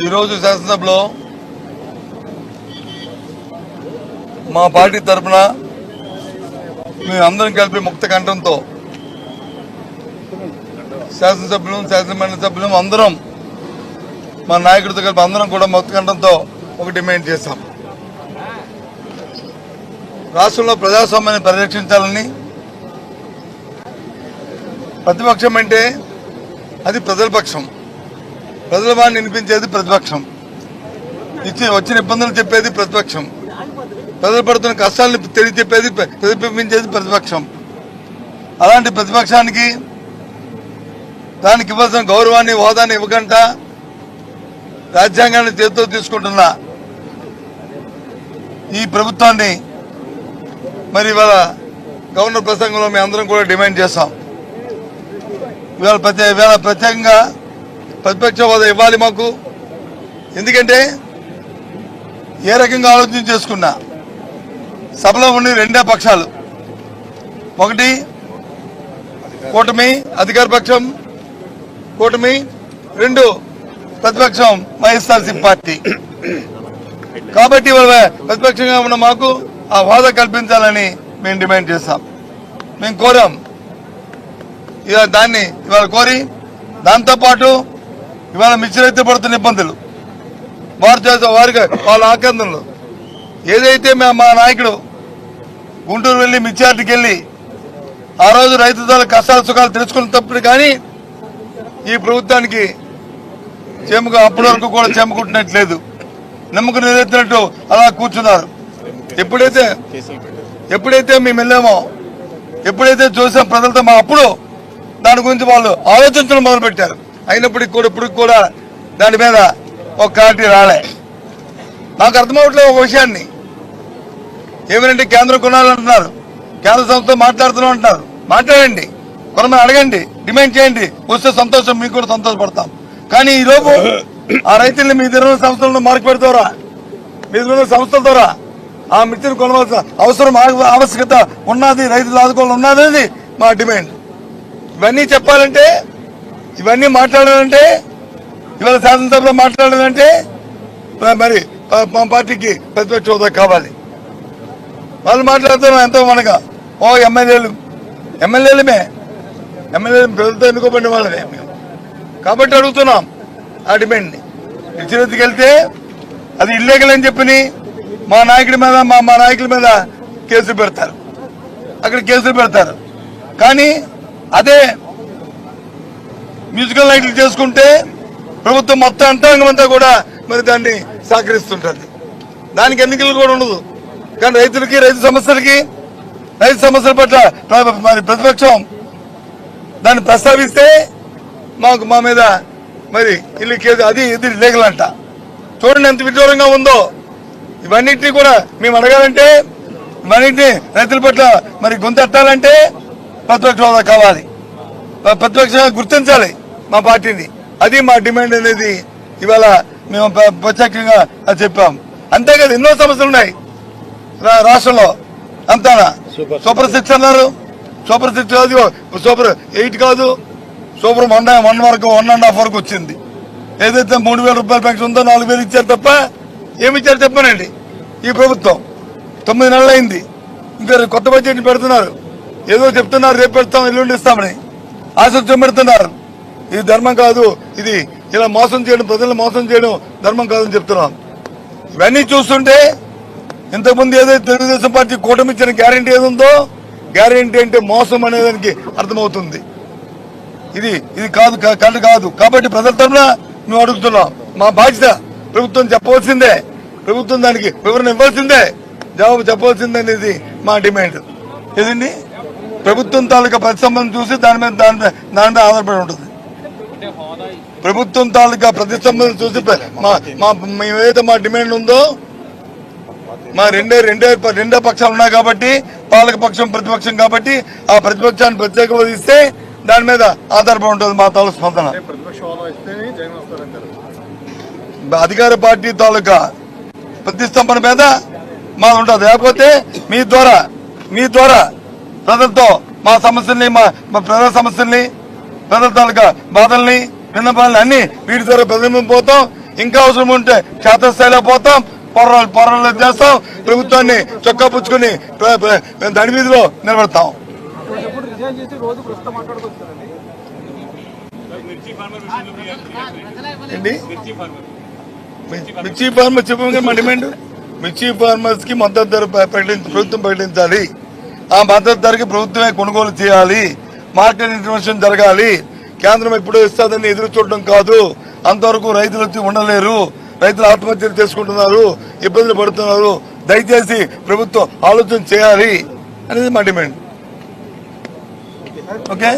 ఈరోజు శాసనసభలో మా పార్టీ తరఫున మేము అందరం కలిపి ముక్త కంఠంతో శాసనసభ్యులు శాసనమండలి సభ్యులు అందరం మా నాయకుడితో కలిపి అందరం కూడా ముక్త కంఠంతో ఒక డిమాండ్ చేశాం. రాష్ట్రంలో ప్రజాస్వామ్యాన్ని పరిరక్షించాలని ప్రతిపక్షం అంటే అది ప్రజల పక్షం. ప్రజల వాడిని వినిపించేది ప్రతిపక్షం. ఇచ్చి వచ్చిన ఇబ్బందులు చెప్పేది ప్రతిపక్షం. ప్రజలు పడుతున్న కష్టాలను తెలియ చెప్పేది ప్రతిబింబించేది ప్రతిపక్షం. అలాంటి ప్రతిపక్షానికి దానికి ఇవ్వాల్సిన గౌరవాన్ని హోదాన్ని ఇవ్వకుండా రాజ్యాంగాన్ని చేతితో తీసుకుంటున్న ఈ ప్రభుత్వాన్ని మరి ఇవాళ గవర్నర్ ప్రసంగంలో మేము అందరం కూడా డిమాండ్ చేస్తాం. ఇవాళ ప్రత్యేక ఇవాళ ప్రత్యేకంగా ప్రతిపక్ష హోదా ఇవ్వాలి మాకు. ఎందుకంటే ఏ రకంగా ఆలోచన చేసుకున్నా సభలో ఉండి రెండే పక్షాలు. ఒకటి కూటమి అధికార పక్షం కూటమి రెండు ప్రతిపక్షం వైఎస్ఆర్సీ పార్టీ. కాబట్టి ప్రతిపక్షంగా ఉన్న మాకు ఆ హోదా కల్పించాలని మేము డిమాండ్ చేస్తాం. మేము కోరాం. ఇవాళ దాన్ని ఇవాళ కోరి దాంతోపాటు ఇవాళ మిచ్చిరైతే పడుతున్న ఇబ్బందులు. వారు చేసే వారికి వాళ్ళ ఆకందనలు ఏదైతే మేము మా నాయకుడు గుంటూరు వెళ్ళి మిచ్చార్టీకి వెళ్ళి ఆ రోజు రైతు దళ కష్టాల సుఖాలు తెలుసుకున్నప్పుడు కానీ ఈ ప్రభుత్వానికి చెముక అప్పటి వరకు కూడా చెమ్మకుంటున్నట్లేదు నమ్మకం నిలెత్తినట్టు అలా కూర్చున్నారు. ఎప్పుడైతే ఎప్పుడైతే మేము వెళ్ళామో ఎప్పుడైతే చూసాం ప్రజలతో మా అప్పుడు దాని గురించి వాళ్ళు ఆలోచించడం మొదలుపెట్టారు. అయినప్పటికి కూడా ఇప్పుడు కూడా దాని మీద ఒక క్లారిటీ రాలే. నాకు అర్థమవట్లేదు ఒక విషయాన్ని. ఏమిటంటే కేంద్రం కొనాలంటున్నారు? కేంద్ర సంస్థతో మాట్లాడుతున్నాం అంటున్నారు. మాట్లాడండి. కొనమని అడగండి. డిమాండ్ చేయండి. వస్తే సంతోషం మీకు కూడా సంతోషపడతాం. కానీ ఈ లోపు ఆ రైతుల్ని మీ దగ్గర సంస్థలను మార్కు పెడతారా? మీ దగ్గర సంస్థల ద్వారా ఆ మిర్చిని కొనవలసిన అవసరం ఆవశ్యకత ఉన్నది రైతులు ఆదుకోవాలి ఉన్నది మా డిమాండ్. ఇవన్నీ చెప్పాలంటే ఇవన్నీ మాట్లాడాలంటే ఇవాళ శాసనసభలో మాట్లాడాలంటే మరి- మా పార్టీకి ప్రతిపక్ష హోదా కావాలి. వాళ్ళు మాట్లాడుతున్నాం ఎంతో మనగా. ఓ ఎమ్మెల్యేలు ఎమ్మెల్యేలమే ఎమ్మెల్యేలు ప్రజలతో ఎన్నుకోబడిన వాళ్ళమే మేము. కాబట్టి అడుగుతున్నాం ఆ డిమాండ్ని. ఇచ్చినందుకు వెళ్తే అది ఇల్లీగల్ అని మా నాయకుడి మీద మా మా నాయకుల మీద కేసులు పెడతారు. అక్కడ కేసులు పెడతారు. కానీ అదే మ్యూజికల్ నైట్లు చేసుకుంటే ప్రభుత్వం మొత్తం యంత్రాంగం అంతా కూడా మరి దాన్ని సహకరిస్తుంటుంది. దానికి ఎన్నికలు కూడా ఉండదు. కానీ రైతులకి రైతు సమస్యలకి రైతు సమస్యల పట్ల మరి ప్రతిపక్షం దాన్ని ప్రస్తావిస్తే మాకు మా మీద మరి ఇల్లు కేసు అది ఇది లీగల్ అంట చూడండి ఎంత విదూరంగా ఉందో. ఇవన్నింటినీ కూడా మేము అడగాలంటే ఇవన్నింటినీ రైతుల పట్ల మరి గొంతెట్టాలంటే ప్రతిపక్ష హోదా కావాలి. ప్రతిపక్షంగా గుర్తించాలి. మా పార్టీని అది మా డిమాండ్ అనేది ఇవాళ మేము ప్ర- ప్రత్యేకంగా అది చెప్పాం. అంతేకాదు ఎన్నో సమస్యలు ఉన్నాయి. రా- రాష్ట్రంలో. అంతానా? సూపర్. సిక్స్ అన్నారు. సూపర్ సిక్స్ కాదు సూపర్ ఎయిట్ కాదు. సూపర్ వన్ వన్ వరకు వన్ అండ్ హాఫ్ వరకు వచ్చింది. ఏదైతే మూడు వేల రూపాయల పెన్షన్ ఉందో నాలుగు వేలు ఇచ్చారు తప్ప ఏమి ఇచ్చారు చెప్పనండి. ఈ ప్రభుత్వం తొమ్మిది నెలలు అయింది. ఇంకా కొత్త బడ్జెట్ పెడుతున్నారు. ఏదో చెప్తున్నారు రేపు పెడతాం ఎల్లుండి ఇస్తామని. ఆశ చూపెడుతున్నారు ఇది ధర్మం కాదు. ఇది ఇలా మోసం చేయడం ప్రజలను మోసం చేయడం ధర్మం కాదని చెప్తున్నాం. ఇవన్నీ చూస్తుంటే ఇంతకుముందు ఏదైతే తెలుగుదేశం పార్టీ కూటమి ఇచ్చిన గ్యారంటీ ఏదో గ్యారంటీ అంటే మోసం అనేదానికి అర్థమవుతుంది. ఇది ఇది కాదు కా- కరెక్ట్ కాదు. కాబట్టి ప్రజల తరఫున మేము అడుగుతున్నాం. మా బాధ్యత ప్రభుత్వం చెప్పవలసిందే. ప్రభుత్వం దానికి వివరణ ఇవ్వాల్సిందే. జవాబు చెప్పవలసిందే అనేది మా డిమాండ్. ఏదండి? ప్రభుత్వం తాలూకా ప్రతిస్పందన చూసి దాని మీద దాని మీద దాని మీద ఆధారపడి ఉంటుంది. ప్రభుత్వం తాలూకా ప్రతిస్పందన చూసి మా మా మేము ఏదైతే మా డిమాండ్ ఉందో మా రెండే రెండే రెండే పక్షాలు ఉన్నాయి కాబట్టి పాలక పక్షం ప్రతిపక్షం కాబట్టి ఆ ప్రతిపక్షాన్ని ప్రత్యేక హోదా ఇస్తే దాని మీద ఆధారపడి ఉంటుంది మా తాలూకు స్పందన. అధికార పార్టీ తాలూకా ప్రతిష్టంభన మీద మా ఉంటుంది. లేకపోతే మీ ద్వారా మీ ద్వారా ప్రజలతో మా సమస్యల్ని మా మా ప్రజల సమస్యల్ని ప్రజల తాలూకా బాధల్ని విన్నపాలని అన్ని వీటి ద్వారా ప్రతిబింబిపోతాం ఇంకా అవసరం ఉంటే క్షేత్రస్థాయిలో పోతాం. పొర్రలు పొర్రలు చేస్తాం. ప్రభుత్వాన్ని చొక్కా పుచ్చుకుని దాని వీధిలో నిలబెడతాం. మిర్చి ఫార్మర్ చెప్పగా మా డిమాండ్? మిర్చి ఫార్మర్స్కి మద్దతు ధర ప్రకటించి ప్రభుత్వం ప్రకటించాలి. ఆ మద్దతు ధరకి ప్రభుత్వమే కొనుగోలు చేయాలి. మార్కెట్ ఇంటర్వెన్షన్ జరగాలి. కేంద్రం ఎప్పుడో ఇస్తుందని ఎదురు చూడడం కాదు. అంతవరకు రైతులు వచ్చి ఉండలేరు. రైతులు ఆత్మహత్యలు చేసుకుంటున్నారు. ఇబ్బందులు పడుతున్నారు. దయచేసి ప్రభుత్వం ఆలోచన చేయాలి అనేది మా డిమాండ్. ఓకే?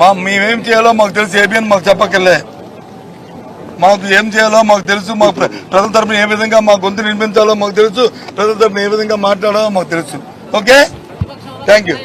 మా మేమేం చేయాలో మాకు తెలిసి. ఏబిఎన్ మాకు చెప్పక్కర్లే. మాకు ఏం చేయాలో మాకు తెలుసు. మా ప్రజల తరపున ఏ విధంగా మా గొంతు నిర్మించాలో మాకు తెలుసు. ప్రజల తరపున ఏ విధంగా మాట్లాడాలో మాకు తెలుసు. ఓకే? Thank you